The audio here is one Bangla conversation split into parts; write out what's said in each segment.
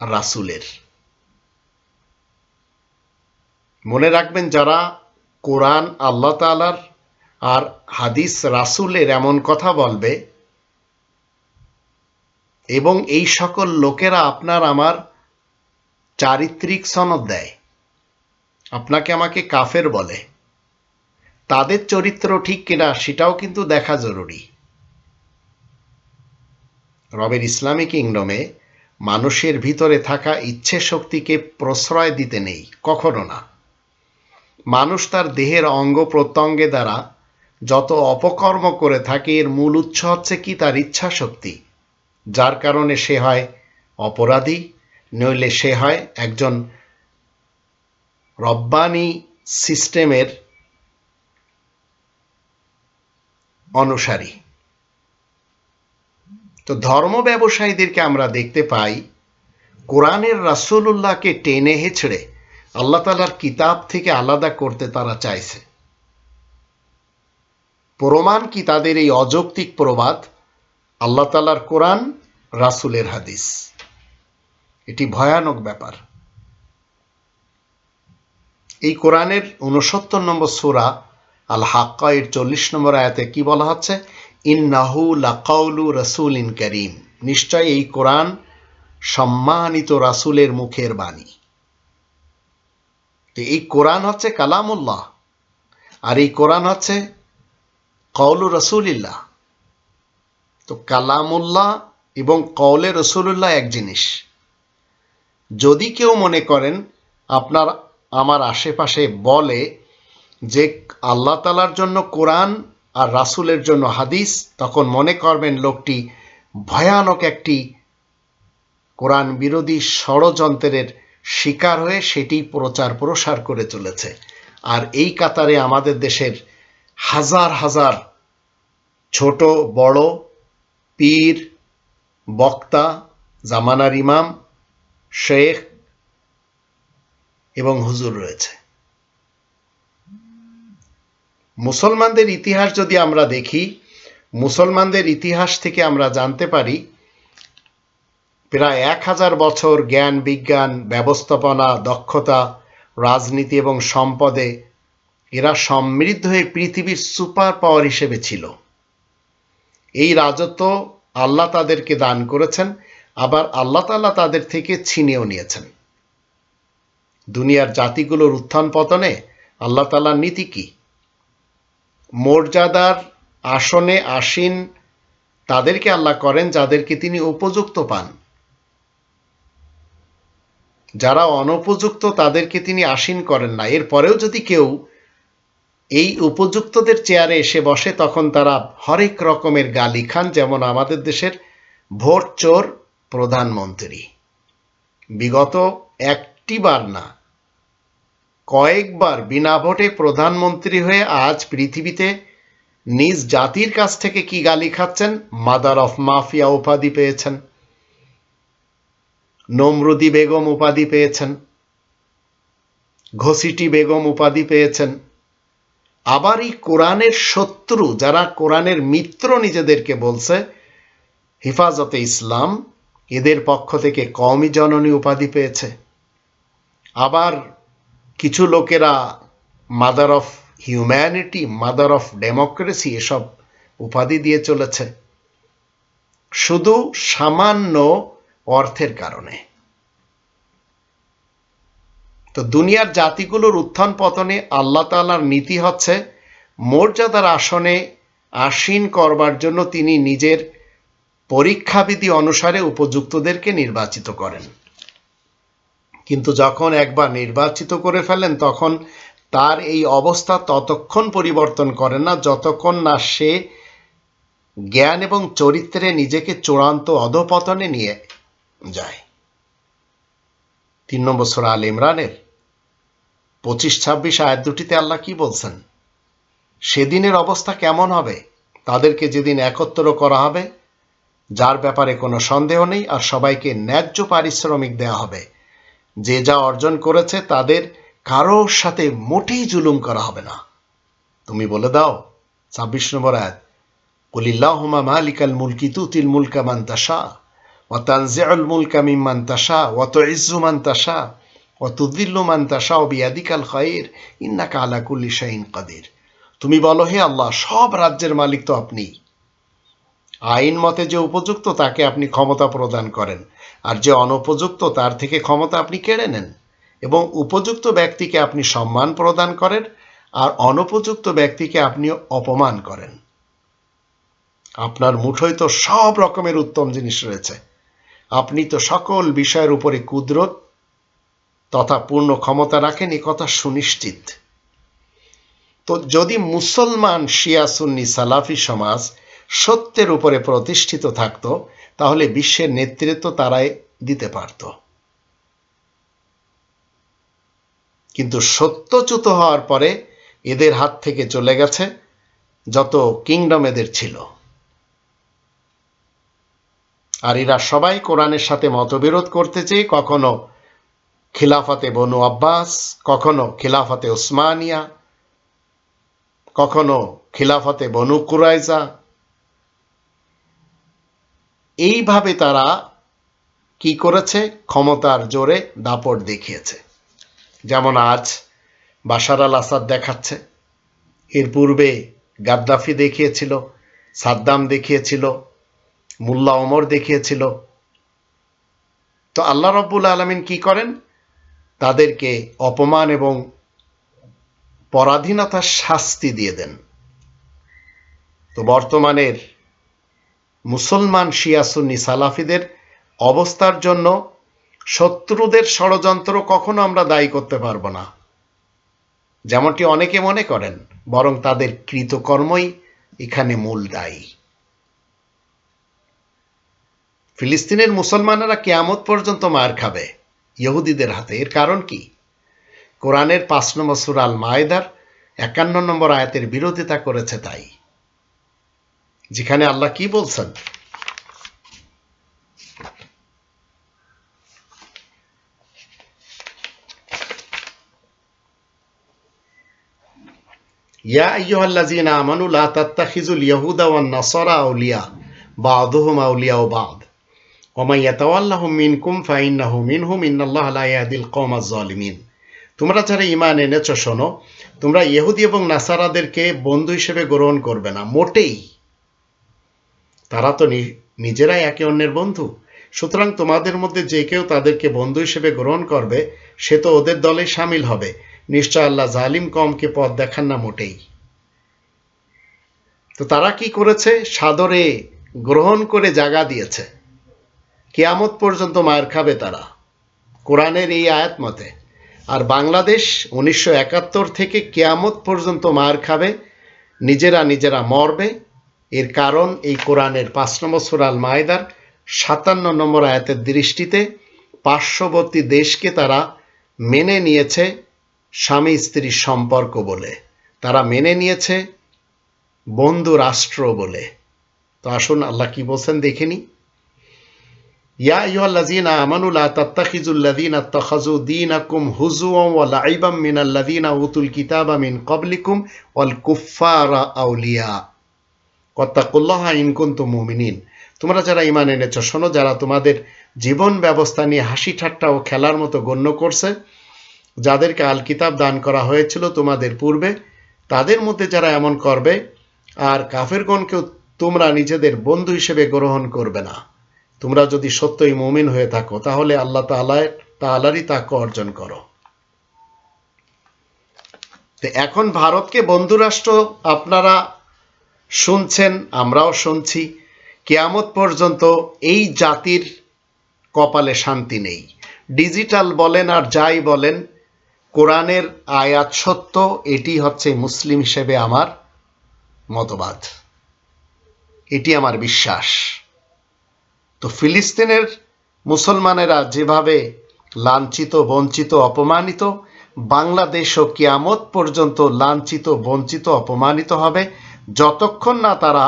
রাসূলের। মনে রাখবেন যারা কোরআন, আল্লাহ তাআলার আর হাদিস রাসূলের এমন কথা বলবে, এবং এই সকল লোকেরা আপনার আমার চারিত্রিক সনদ দেয়, আপনাকে আমাকে কাফের বলে, তাদের চরিত্র ঠিক কিনা সেটাও কিন্তু দেখা জরুরি। রবের ইসলামিক কিংডমে মানুষের ভিতরে থাকা ইচ্ছে শক্তিকে প্রশ্রয় দিতে নেই, কখনো না। মানুষ তার দেহের অঙ্গ প্রত্যঙ্গে দ্বারা যত অপকর্ম করে থাকে, এর মূল উৎস হচ্ছে কি? তার ইচ্ছা শক্তি যার কারণে সে হয় অপরাধী, নইলে সে হয় একজন রব্বানি সিস্টেমের অনুসারী। তো ধর্ম ব্যবসায়ীদেরকে আমরা দেখতে পাই, কোরআনের রাসূলুল্লাহকে টেনে হেঁচড়ে আল্লাহ তালার কিতাব থেকে আলাদা করতে তারা চাইছে। প্রমাণ কি তাদের এই অযৌক্তিক প্রবাদ? আল্লাহ তালার কোরআন, রাসূলের হাদিস। এটি ভয়ানক ব্যাপার। এই কোরআনের উনসত্তর নম্বর সূরা আল হাক্কা এর চল্লিশ নম্বর আয়াতে কি বলা হচ্ছে? ইন্নাহু লাকাউলু রাসূলিন করিম। নিশ্চয় এই কোরআন সম্মানিত রাসূলের মুখের বাণী। তো এই কোরআন হচ্ছে কালামুল্লাহ, আর এই কোরআন হচ্ছে কৌলু রসুলিল্লাহ। তো কালামুল্লাহ এবং কৌলে রসুলুল্লাহ এক জিনিস। যদি কেউ মনে করেন, আপনার, আমার আশেপাশে বলে যে আল্লাহ তালার জন্য কোরআন আর রাসুলের জন্য হাদিস, তখন মনে করবেন লোকটি ভয়ানক একটি কোরআন বিরোধী ষড়যন্ত্রের শিকার হয়ে সেটি প্রচার প্রসার করে চলেছে। আর এই কাতারে আমাদের দেশের হাজার হাজার ছোট, বড়, পীর, বক্তা, জামানার ইমাম, শেখ এবং হুজুর রয়েছে। মুসলমানদের ইতিহাস যদি আমরা দেখি, মুসলমানদের ইতিহাস থেকে আমরা জানতে পারি, প্রায় এক হাজার বছর জ্ঞান, বিজ্ঞান, ব্যবস্থাপনা, দক্ষতা, রাজনীতি এবং সম্পদে এরা সমৃদ্ধ হয়ে পৃথিবীর সুপার পাওয়ার হিসেবে ছিল। এই রাজত্ব আল্লাহ তাদেরকে দান করেছেন, আবার আল্লাহ তাল্লাহ তাদের থেকে ছিনিয়েও নিয়েছেন। দুনিয়ার জাতিগুলোর উত্থান পতনে আল্লাহ তালার নীতি কি? মর্যাদার আসনে আসীন তাদেরকে আল্লাহ করেন যাদেরকে তিনি উপযুক্ত পান। যারা অনুপযুক্ত তাদেরকে তিনি আসীন করেন না। এরপরেও যদি কেউ এই উপযুক্তদের চেয়ারে এসে বসে, তখন তারা হরেক রকমের গালি খান, যেমন আমাদের দেশের ভোট চোর প্রধানমন্ত্রী। বিগত একটিবার না কয়েকবার বিনা ভোটে প্রধানমন্ত্রী হয়ে আজ পৃথিবীতে নিজ জাতির কাছ থেকে কি গালি খাচ্ছেন? মাদার অফ মাফিয়া উপাধি পেয়েছেন। নমরুদি বেগম উপাধি পেয়েছেন। ঘসিটি বেগম উপাধি পেয়েছেন। আবার এই কোরআনের শত্রু যারা কোরআনের মিত্র নিজেদেরকে বলছে, হেফাজতে ইসলাম এদের পক্ষ থেকে কমই জননী উপাধি পেয়েছে। আবার কিছু লোকেরা mother of humanity mother of democracy এসব উপাধি দিয়ে চলেছে। শুধু সামান্য অর্থের কারণে। তো দুনিয়ার জাতিগুলোর উত্থান পতনে আল্লাহ তালার নীতি হচ্ছে, মর্যাদার আসনে আসীন করবার জন্য তিনি নিজের পরীক্ষাবিধি অনুসারে উপযুক্তদেরকে নির্বাচিত করেন। কিন্তু যখন একবার নির্বাচিত করে ফেলেন, তখন তার এই অবস্থা ততক্ষণ পরিবর্তন করেন না, যতক্ষণ না সে জ্ঞান এবং চরিত্রে নিজেকে চূড়ান্ত অধপতনে নিয়ে যায়। তিন নম্বর সুরা আল ইমরানের পঁচিশ ছাব্বিশ আয়াত দুটিতে আল্লাহ কি বলছেন? সেদিনের অবস্থা কেমন হবে? তাদেরকে যেদিন একত্র করা হবে, যার ব্যাপারে কোনো সন্দেহ নেই, আর সবাইকে ন্যায্য পারিশ্রমিক দেওয়া হবে। যে যা অর্জন করেছে তাদের কারোর সাথে মোটেই জুলুম করা হবে না। তুমি বলে দাও, ছাব্বিশ নম্বর আয়াত, কুলিল্লাহুমা মালিকাল মুলকি তুতিল মুলকা মান তাশা, ওয়া তানজিউল মুলকা মিম্মান তাশা, ওয়া তুইজ্জু মান তাশা, ওয়া তুযিল্লু মান তাশা বিয়াদিকাল খায়র ইন্নাকা আলা কুল্লি শাইইন কাদির। তুমি বলো, হে আল্লাহ, সব রাজ্যের মালিক তো আপনি আইন মতে যে উপযুক্ত, তাকে আপনি ক্ষমতা প্রদান করেন। আর যে অনুপযুক্ত, তার থেকে ক্ষমতা আপনি কেড়ে নেন। এবং উপযুক্ত ব্যক্তিকে আপনি সম্মান প্রদান করেন, আর অনুপযুক্ত ব্যক্তিকে আপনি অপমান করেন। আপনার মুঠোয় তো সব রকমের উত্তম জিনিস রয়েছে। আপনি তো সকল বিষয়ের উপরে কুদরত, তথা পূর্ণ ক্ষমতা রাখেন, এ কথা সুনিশ্চিত। তো যদি মুসলমান শিয়া, সুন্নি, সালাফি সমাজ সত্যের উপরে প্রতিষ্ঠিত থাকতো, তাহলে বিশ্বের নেতৃত্ব তারাই দিতে পারত। কিন্তু সত্যচ্যুত হওয়ার পরে এদের হাত থেকে চলে গেছে যত কিংডম এদের ছিল। আর এরা সবাই কোরআনের সাথে মতবিরোধ করতে চেয়ে কখনো খিলাফাতে বনু আব্বাস, কখনো খিলাফাতে ওসমানিয়া, কখনো খিলাফতে বনু কুরাইজা এইভাবে তারা কি করেছে? ক্ষমতার জোরে দাপট দেখিয়েছে। যেমন আজ বাশার আল আসাদ দেখাচ্ছে। এর পূর্বে গাদ্দাফি দেখিয়েছিল, সাদ্দাম দেখিয়েছিল, মুল্লা ওমর দেখিয়েছিল। তো আল্লাহ রব্বুল আলমিন কি করেন? তাদেরকে অপমান এবং পরাধীনতার শাস্তি দিয়ে দেন। তো বর্তমানের মুসলমান শিয়াসুন্নি সালাফিদের অবস্থার জন্য শত্রুদের ষড়যন্ত্র কখনো আমরা দায়ী করতে পারব না। যেমনটি অনেকে মনে করেন, বরং তাদের কৃতকর্মই এখানে মূল দায়ী। ফিলিস্তিনের মুসলমানেরা কেয়ামত পর্যন্ত মার খাবে, ইহুদিদের হাতে। এর কারণ কি? কোরআনের পাঁচ নম্বর সুরাল মায়েদার একান্ন নম্বর আয়াতের বিরোধিতা করেছে তাই। যেখানে আল্লাহ কি বলছেন? ইয়া আইয়ুহাল্লাযীনা আমানু লা তাত্তাখিযুল ইয়াহুদা ওয়ান নাসারা আউলিয়া, বা'দুহুম আউলিয়া বা'দ। ওয়া মান ইয়াতাওয়াল্লাহুম মিনকুম মিনহুম লা ইয়াহদিল জালিমিন তোমরা যারা ইমান এনেছ শোনো, তোমরা ইহুদি এবং নাসারাদেরকে বন্ধু হিসেবে গ্রহণ করবে না, মোটেই। তারা তো নিজেরাই একে অন্যের বন্ধু। সুতরাং তোমাদের মধ্যে যে কেউ তাদেরকে বন্ধু হিসেবে গ্রহণ করবে, সে তো ওদের দলে সামিল হবে। নিশ্চয় আল্লাহ জালিম কমকে পথ দেখান না মোটেই। তো তারা কি করেছে? সাদরে গ্রহণ করে জাগা দিয়েছে। কেয়ামত পর্যন্ত মায়ের খাবে তারা। কোরআনের এই আয়াত মতে। আর বাংলাদেশ উনিশশো একাত্তর থেকে কেয়ামত পর্যন্ত মার খাবে। নিজেরা নিজেরা মরবে। এর কারণ এই কোরআনের পাঁচ নম্বর সুরাল মায়দার সাতান্ন নম্বর আয়াতের দৃষ্টিতে পার্শ্ববর্তী দেশকে তারা মেনে নিয়েছে স্বামী স্ত্রীর সম্পর্ক বলে। তারা মেনে নিয়েছে বন্ধু রাষ্ট্র বলে। তো আসুন আল্লাহ কি বলছেন দেখেনি ইয়া আইয়ুহাল্লাযীনা আমানু লা তাত্তাখিযুল্লাযীনা ইত্তাখাযু দীনাকুম হুজুওয়ান ওয়া লাইবাম মিনাল্লাযীনা উতুল কিতাবা মিন ক্বাবলিকুম ওয়াল কুফফারা আউলিয়া। ওয়াত্তাকুল্লাহা ইন কুনতুম মুমিনিন। তোমরা যারা ঈমান এনেছো, শোনো যারা তোমাদের জীবন ব্যবস্থা নিয়ে হাসি ঠাট্টা ও খেলার মতো গণ্য করছে, যাদেরকে আল কিতাব দান করা হয়েছিল তোমাদের পূর্বে, তাদের মধ্যে যারা এমন করবে, আর কাফেরগণকেও তোমরা নিজেদের বন্ধু হিসেবে গ্রহণ করবে না। তোমরা যদি সত্যই মুমিন হয়ে থাকো, তাহলে আল্লাহ তালায় তালারই তাকে অর্জন করো। তো এখন ভারতকে বন্ধুরাষ্ট্র আপনারা শুনছেন, আমরাও শুনছি। কেয়ামত পর্যন্ত এই জাতির কপালে শান্তি নেই। ডিজিটাল বলেন আর যাই বলেন, কোরআনের আয়াত সত্য, এটি হচ্ছে মুসলিম হিসেবে আমার মতবাদ। এটি আমার বিশ্বাস। তো ফিলিস্তিনের মুসলমানেরা যেভাবে লাঞ্ছিত, বঞ্চিত, অপমানিত, বাংলাদেশও কিয়ামত পর্যন্ত লাঞ্ছিত, বঞ্চিত, অপমানিত হবে যতক্ষণ না তারা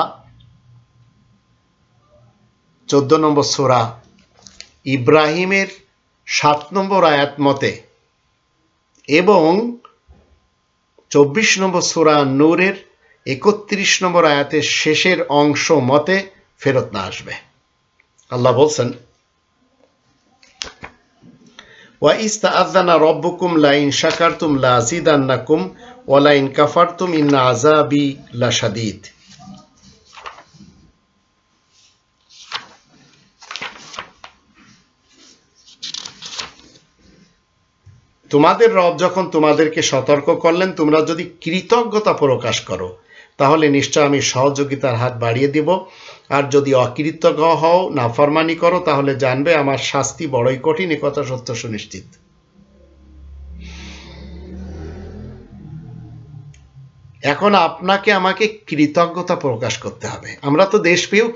চোদ্দ নম্বর সোরা ইব্রাহিমের সাত নম্বর আয়াত মতে এবং চব্বিশ নম্বর সোরা নূরের একত্রিশ নম্বর আয়াতের শেষের অংশ মতে ফেরত না আসবে। আল্লাহ বলছেন ওয়াইস তাআযানা রব্বুকুম লাইন শাকারতুম লাযিদান্নাকুম ওয়া লাইন কাফারতুম ইন্না আযাবি লাশাদীদ। তোমাদের রব যখন তোমাদেরকে সতর্ক করলেন, তোমরা যদি কৃতজ্ঞতা প্রকাশ করো, তাহলে নিশ্চয় আমি সহযোগিতার হাত বাড়িয়ে দিব। আর যদি অকৃতজ্ঞ হও, নাফরমানি করো, তাহলে জানবে আমার শাস্তি বড়ই কঠিন কথা সত্য সুনিশ্চিত। এখন আপনাকে আমাকে কৃতজ্ঞতা প্রকাশ করতে হবে। আমরা তো দেশ পেয়েও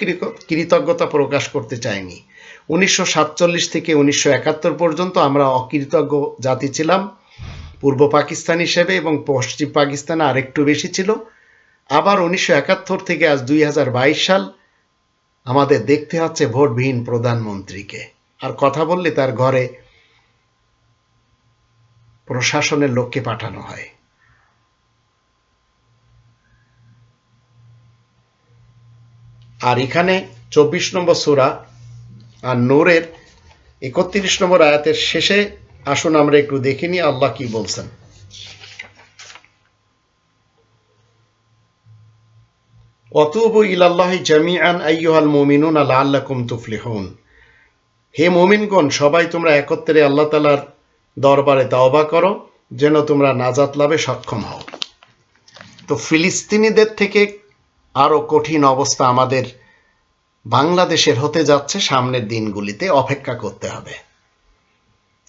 কৃতজ্ঞতা প্রকাশ করতে চাইনি। উনিশশো সাতচল্লিশ থেকে উনিশশো একাত্তর পর্যন্ত আমরা অকৃতজ্ঞ জাতি ছিলাম। পূর্ব পাকিস্তান হিসেবে এবং পশ্চিম পাকিস্তানে আরেকটু বেশি ছিল। আবার উনিশশো একাত্তর থেকে আজ দুই হাজার বাইশ সাল আমাদের দেখতে হচ্ছে ভোটবিহীন প্রধানমন্ত্রীকে। আর কথা বললে তার ঘরে প্রশাসনের লোককে পাঠানো হয়। আর এখানে চব্বিশ নম্বর সুরা আর নূরের একত্রিশ নম্বর আয়াতের শেষে আসুন আমরা একটু দেখে নিই আল্লাহ কি বলছেন। অতুবু ইলাল্লাহি জামিআন আইয়ুহাল মুমিনুন লাআল্লাকুম তুফলিহুন। হে মুমিনগণ, সবাই তোমরা একত্রে আল্লাহ তাআলার দরবারে তাওবা করো, যেন তোমরা নাজাত লাভে সক্ষম হও। তো ফিলিস্তিনিদের থেকে আরও কঠিন অবস্থা আমাদের বাংলাদেশের হতে যাচ্ছে সামনের দিনগুলিতে অপেক্ষা করতে হবে।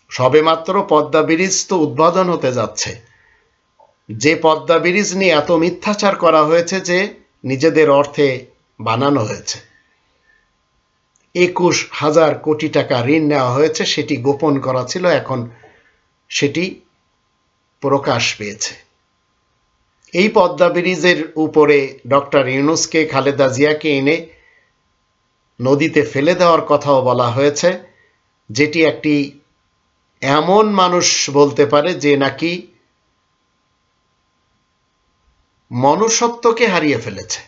সবেমাত্র পদ্মা ব্রিজ তো উদ্বোধন হতে যাচ্ছে। যে পদ্মা ব্রিজ নিয়ে এত মিথ্যাচার করা হয়েছে যে নিজেদের অর্থে বানানো হয়েছে। একুশ হাজার কোটি টাকা ঋণ নেওয়া হয়েছে, সেটি গোপন করা ছিল, এখন সেটি প্রকাশ পেয়েছে। এই পদ্মা ব্রিজের উপরে ডক্টর ইউনুসকে, খালেদা জিয়াকে এনে নদীতে ফেলে দেওয়ার কথাও বলা হয়েছে, যেটি একটি এমন মানুষ বলতে পারে যে নাকি মনুষ্যত্বকে হারিয়ে ফেলেছে।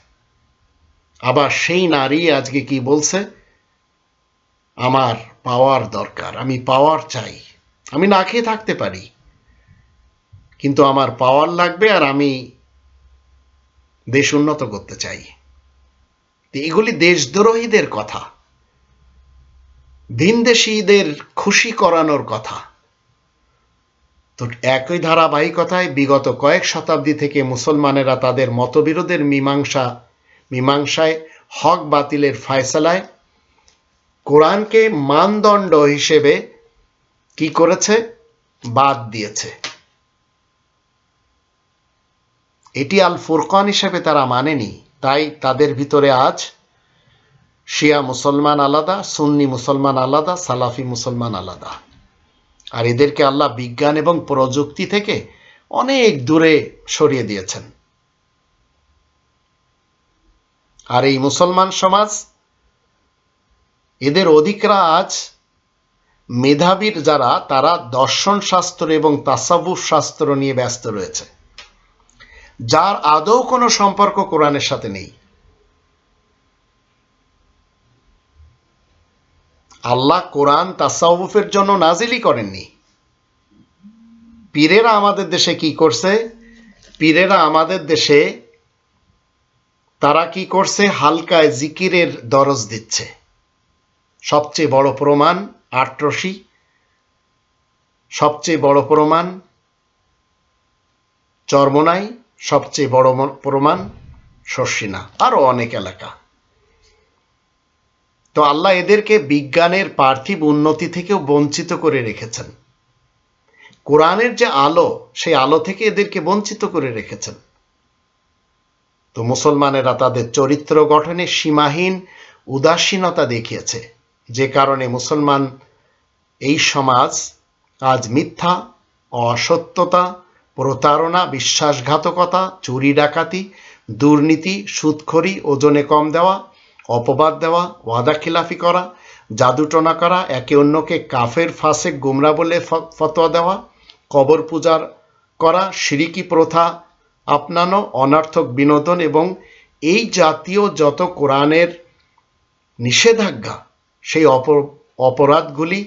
আবার সেই নারী আজকে কি বলছে? আমার পাওয়ার দরকার, আমি পাওয়ার চাই, আমি না খেয়ে থাকতে পারি, কিন্তু আমার পাওয়ার লাগবে আর আমি দেশ উন্নত করতে চাই। এগুলি দেশদ্রোহীদের কথা। ভিনদেশীদের খুশি করানোর কথা। তো একই ধারাবাহিকতায় বিগত কয়েক শতাব্দী থেকে মুসলমানেরা তাদের মতবিরোধের মীমাংসা, মীমাংসায় হক বাতিলের ফয়সালায় কোরআনকে মানদণ্ড হিসেবে কি করেছে? বাদ দিয়েছে। এটি আল ফুরকান হিসেবে তারা মানেনি, তাই তাদের ভিতরে আজ শিয়া মুসলমান আলাদা, সুন্নি মুসলমান আলাদা, সালাফি মুসলমান আলাদা। আর এদেরকে আল্লাহ বিজ্ঞান এবং প্রযুক্তি থেকে অনেক দূরে সরিয়ে দিয়েছেন। আর এই মুসলমান সমাজ, এদের অধিকরা আজ মেধাবীর যারা, তারা দর্শন শাস্ত্র এবং তাসাবুফ শাস্ত্র নিয়ে ব্যস্ত রয়েছে। যার আদৌ কোনো সম্পর্ক কোরআনের সাথে নেই। আল্লাহ কোরআন তাসাউফের জন্য নাজিলই করেননি। পীরেরা আমাদের দেশে কি করছে? পীরেরা আমাদের দেশে তারা কি করছে? হালকায় জিকিরের দরজ দিচ্ছে। সবচেয়ে বড় প্রমাণ আটরশি সবচেয়ে বড় প্রমাণ চর্মনাই সবচেয়ে বড় প্রমাণ শর্ষিনা আরও অনেক এলাকা। তো আল্লাহ এদেরকে বিজ্ঞানের পার্থিব উন্নতি থেকেও বঞ্চিত করে রেখেছেন। কোরআনের যে আলো, সেই আলো থেকে এদেরকে বঞ্চিত করে রেখেছেন। তো মুসলমানেরা তাদের চরিত্র গঠনে সীমাহীন উদাসীনতা দেখিয়েছে, যে কারণে মুসলমান এই সমাজ আজ মিথ্যা, অসত্যতা প্রতারণা, বিশ্বাসঘাতকতা, চুরি ডাকাতি, দুর্নীতি, সুদখড়ি, ওজনে কম দেওয়া, অপবাদ দেওয়া, ওয়াদা খিলাফি করা জাদুটনা করা, একে অন্যকে কাফের ফাঁসে গুমরা বলে ফতোয়া দেওয়া, কবর পূজার করা, সিরিকি প্রথা আপনানো, অনার্থক বিনোদন এবং এই জাতীয় যত কোরআনের নিষেধাজ্ঞা, সেই অপর অপরাধগুলি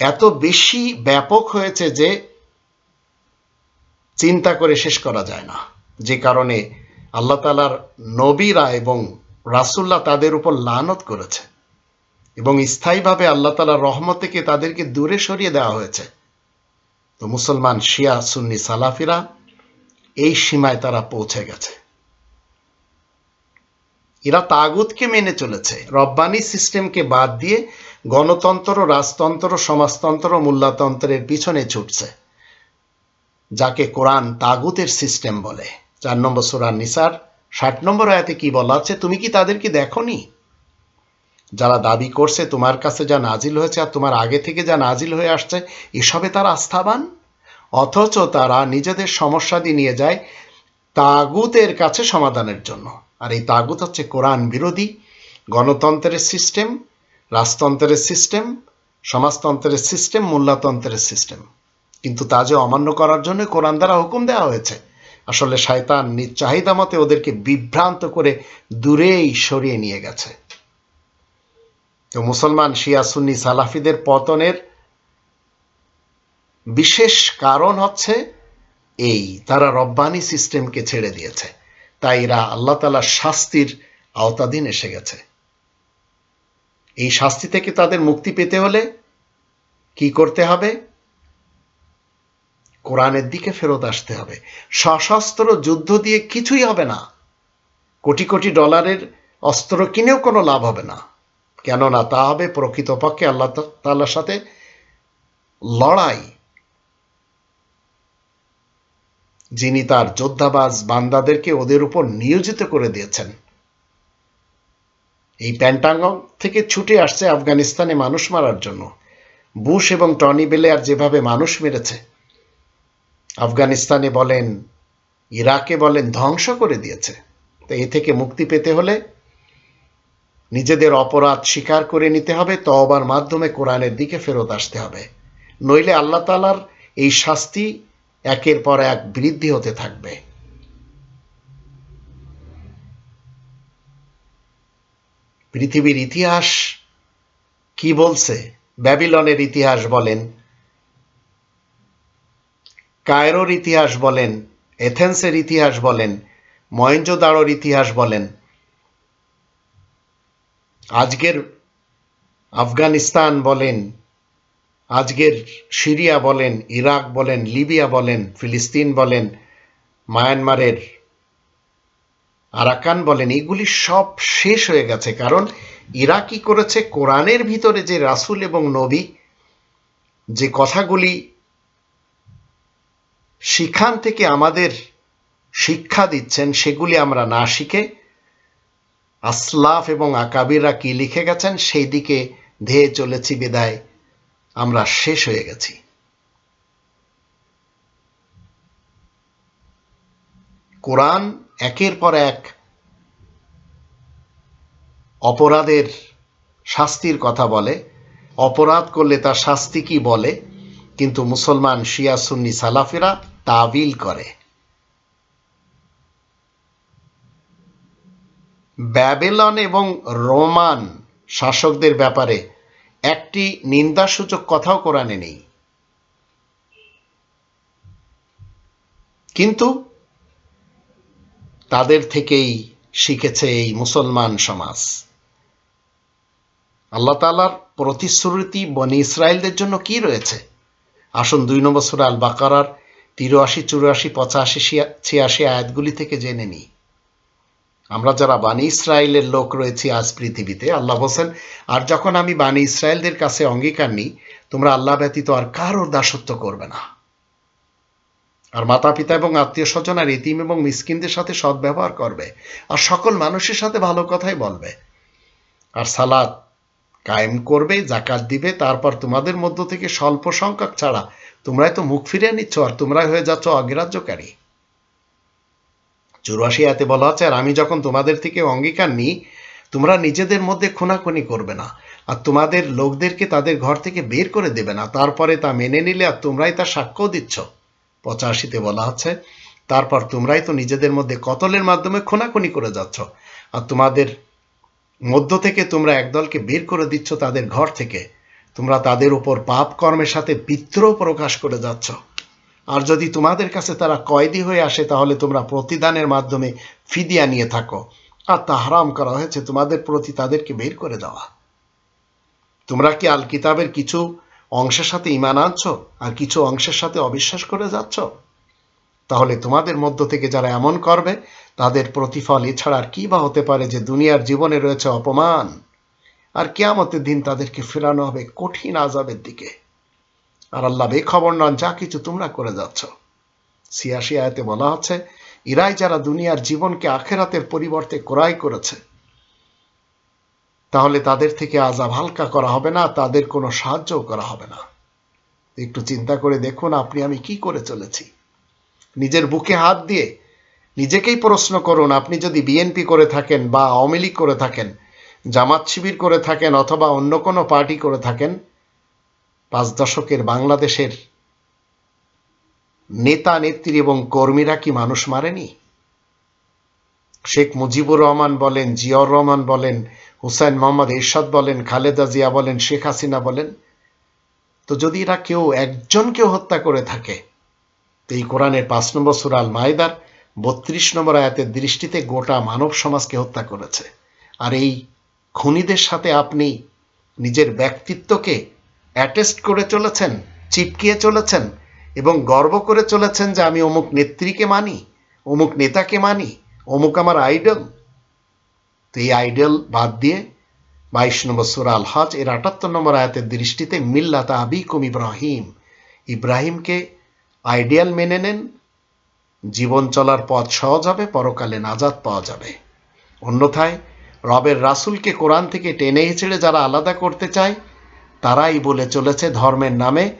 এত বেশি ব্যাপক হয়েছে যে চিন্তা করে শেষ করা যায় না। যে কারণে আল্লাহ তালার নবীরা এবং রাসুল্লাহ তাদের উপর লানত করেছে এবং স্থায়ীভাবে আল্লাহ তালার রহমত থেকে তাদেরকে দূরে সরিয়ে দেওয়া হয়েছে। তো মুসলমান শিয়া, সুন্নি, সালাফিরা এই সীমায় তারা পৌঁছে গেছে। এরা তাগুতকে মেনে চলেছে। রব্বানি সিস্টেমকে বাদ দিয়ে গণতন্ত্র, রাজতন্ত্র, সমাজতন্ত্র, মূল্যতন্ত্রের পিছনে ছুটছে। যাকে কোরআন তাগুতের সিস্টেম বলে। চার নম্বর সুরান নিসার, ষাট নম্বর আয়াতে কি বলা আছে, তুমি কি তাদেরকে দেখনি? যারা দাবি করছে তোমার কাছে যা নাজিল হয়েছে আর তোমার আগে থেকে যা নাজিল হয়ে আসছে, এসবে তারা আস্থাবান? অথচ তারা নিজেদের সমস্যাদি নিয়ে যায় তাগুতের কাছে সমাধানের জন্য। আর এই তাগুত হচ্ছে কোরআন বিরোধী, গণতন্ত্রের সিস্টেম, রাজতন্ত্রের সিস্টেম, সমাজতন্ত্রের সিস্টেম, মূল্যতন্ত্রের সিস্টেম। কিন্তু তা যে অমান্য করার জন্য কোরআন দ্বারা হুকুম দেওয়া হয়েছে। আসলে শয়তান নিজ চাহিদা মতে ওদেরকে বিভ্রান্ত করে দূরেই সরিয়ে নিয়ে গেছে। তো মুসলমান, শিয়া, সুন্নি, সালাফিদের পতনের বিশেষ কারণ হচ্ছে এই, তারা রব্বানি সিস্টেমকে ছেড়ে দিয়েছে। তাই এরা আল্লাহ তালার শাস্তির আওতাধীন এসে গেছে। এই শাস্তি থেকে তাদের মুক্তি পেতে হলে কি করতে হবে? কোরআনের দিকে ফেরত আসতে হবে। সশস্ত্র যুদ্ধ দিয়ে কিছুই হবে না। কোটি কোটি ডলারের অস্ত্র কিনেও কোনো লাভ হবে না। কেননা তা হবে প্রকৃতপক্ষে আল্লাহ তাল্লার সাথে লড়াই। যিনি তার যোদ্ধাবাজ বান্দাদেরকে ওদের উপর নিয়োজিত করে দিয়েছেন। এই প্যান্টাগং থেকে ছুটে আসছে আফগানিস্তানে মানুষ মারার জন্য। বুশ এবং টনি বেলেয়ার যেভাবে মানুষ মেরেছে আফগানিস্তানে বলেন, ইরাকে বলেন, ধ্বংস করে দিয়েছে। তো এ থেকে মুক্তি পেতে হলে নিজেদের অপরাধ স্বীকার করে নিতে হবে, তওবার মাধ্যমে কোরআনের দিকে ফেরত আসতে হবে। নইলে আল্লাহ তালার এই শাস্তি একের পর এক বৃদ্ধি হতে থাকবে। পৃথিবীর ইতিহাস কি বলছে? ব্যাবিলনের ইতিহাস বলেন কায়রোর ইতিহাস বলেন, এথেন্সের ইতিহাস বলেন মহেঞ্জোদাড়োর ইতিহাস বলেন। আজকের আফগানিস্তান বলেন, আজকের সিরিয়া বলেন, ইরাক বলেন, লিবিয়া বলেন, ফিলিস্তিন বলেন, মায়ানমারের আরাকান বলেন, এগুলি সব শেষ হয়ে গেছে। কারণ ইরা কি করেছে? কোরআনের ভিতরে যে রাসুল এবং নবী যে কথাগুলি সেখান থেকে আমাদের শিক্ষা দিচ্ছেন, সেগুলি আমরা না শিখে আসলাফ এবং আকাবিরা কি লিখে গেছেন, সেই দিকে ধেয়ে চলেছি বিদায়। আমরা শেষ হয়ে গেছি। কোরআন একের পর এক অপরাধের শাস্তির কথা বলে। অপরাধ করলে তার শাস্তি কি বলে? কিন্তু মুসলমান শিয়া সুন্নি সালাফিরা তাবিল করে। ব্যাবেলন এবং রোমান শাসকদের ব্যাপারে একটি নিন্দাসূচক কথাও কোরআনে নেই। কিন্তু তাদের থেকেই শিখেছে এই মুসলমান সমাজ। আল্লাহ তালার প্রতিশ্রুতি বনি ইসরায়েলদের জন্য কি রয়েছে? আসুন দুই নম্বর সুরা আল বাকারার তিরাশি, চুরাশি, পঁচাশি ছিয়াশি আয়াতগুলি থেকে জেনে নিই। আমরা যারা বানি ইসরায়েলের লোক রয়েছি আজ পৃথিবীতে, আল্লাহ বলছেন, আর যখন আমি বানি ইসরায়েলদের কাছে অঙ্গীকার নিই, তোমরা আল্লাহ ব্যতীত আর কারোর দাসত্ব করবে না। আর মাতা পিতা এবং আত্মীয় স্বজন আর ইতিম এবং মিসকিনদের সাথে সদ্ব্যবহার করবে, আর সকল মানুষের সাথে ভালো কথাই বলবে। আর সালাদ কায়েম করবে জাকাত দিবে, তারপর তোমাদের মধ্য থেকে স্বল্প সংখ্যক ছাড়া তোমরাই তো মুখ ফিরিয়ে নিচ্ছ আর তোমরাই হয়ে যাচ্ছ অগ্রাহ্যকারী। চুরাশি আয়াতে বলা আছে, আর আমি যখন তোমাদের থেকে অঙ্গীকার নিই, তোমরা নিজেদের মধ্যে খুনাখুনি করবে না, আর তোমাদের লোকদেরকে তাদের ঘর থেকে বের করে দেবে না। তারপরে তা মেনে নিলে আর তোমরাই তার সাক্ষ্য দিচ্ছ। পঁচাশিতে বলা আছে, তারপর তোমরাই তো নিজেদের মধ্যে কতলের মাধ্যমে খুনাখুনি করে যাচ্ছ, আর তোমাদের মধ্য থেকে তোমরা একদলকে বের করে দিচ্ছ তাদের ঘর থেকে। তোমরা তাদের উপর পাপ কর্মের সাথে বিদ্রোহ প্রকাশ করে যাচ্ছ। আর যদি তোমাদের কাছে তারা কয়েদি হয়ে আসে, তাহলে তোমরা প্রতিদানের মাধ্যমে ফিদিয়া নিয়ে থাকো। আর তা হারাম করা হয়েছে, তোমাদের প্রতি তাদেরকে বের করে দেওয়া। তোমরা কি আল কিতাবের কিছু অংশের সাথে ইমান আনছ, আর কিছু অংশের সাথে অবিশ্বাস করে যাচ্ছ? তাহলে তোমাদের মধ্য থেকে যারা এমন করবে, তাদের প্রতিফল এছাড়া আর কি বা হতে পারে যে দুনিয়ার জীবনে রয়েছে অপমান? আর কেয়ামতের দিন তাদেরকে ফেরানো হবে কঠিন আজাবের দিকে। আর আল্লাহ বেখবর নন, যা কিছু তোমরা করে যাচ্ছ। সিয়াশি আয়াতে বলা হচ্ছে ইরাই যারা দুনিয়ার জীবনকে আখেরাতের পরিবর্তে ক্রয় করেছে, তাহলে তাদের থেকে আজাব হালকা করা হবে না, তাদের কোনো সাহায্যও করা হবে না। একটু চিন্তা করে দেখুন, আপনি, আমি কি করে চলেছি? নিজের বুকে হাত দিয়ে নিজেকেই প্রশ্ন করুন, আপনি যদি বিএনপি করে থাকেন বা আওয়ামী লীগ করে থাকেন জামাত শিবির করে থাকেন অথবা অন্য কোনো পার্টি করে থাকেন, পাঁচ দশকের বাংলাদেশের নেতা, নেত্রী এবং কর্মীরা কি মানুষ মারেনি? শেখ মুজিবুর রহমান বলেন, জিয়াউর রহমান বলেন, হুসাইন মোহাম্মদ এরশাদ বলেন, খালেদা জিয়া বলেন, শেখ হাসিনা বলেন। তো যদি এরা কেউ একজনকেও হত্যা করে থাকে, তো এই কোরআনের পাঁচ নম্বর সুরাল মায়দার বত্রিশ নম্বর আয়াতের দৃষ্টিতে গোটা মানব সমাজকে হত্যা করেছে। আর এই খুনিদের সাথে আপনি নিজের ব্যক্তিত্বকে অ্যাটেস্ট করে চলেছেন, চিপকিয়ে চলেছেন এবং গর্ব করে চলেছেন যে আমি অমুক নেত্রীকে মানি, অমুক নেতাকে মানি, অমুক আমার আইডল তো এই আইডল বাদ দিয়ে বাইশ নম্বর সুরা আল হজ এর আটাত্তর নম্বর আয়াতের দৃষ্টিতে মিল্লাতা আবিকুম ইব্রাহিম। ইব্রাহিমকে আইডিয়াল মেনে নেন, জীবন চলার পথ সহজ হবে, পরকালে নাজাদ পাওয়া যাবে। অন্যথায় রবের রাসুলকে কোরআন থেকে টেনে হিচড়ে যারা আলাদা করতে চায়, তারাই বলে চলেছে ধর্মের নামে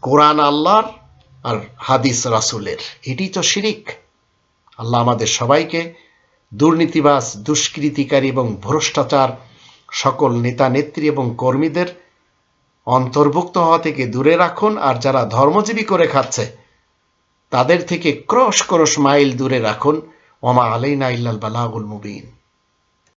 কোরআন আল্লাহর আর হাদিস রাসুলের। এটি তো শিরিক। আল্লাহ আমাদের সবাইকে দুর্নীতিবাস দুষ্কৃতিকারী এবং ভ্রষ্টাচার, সকল নেতা, নেত্রী এবং কর্মীদের অন্তর্ভুক্ত হওয়া থেকে দূরে রাখুন, আর যারা ধর্মজীবী করে খাচ্ছে, তাদের থেকে ক্রশ ক্রশ মাইল দূরে রাখুন। ওমা আলাইনা ইল্লাল বালাগুল মুবিন।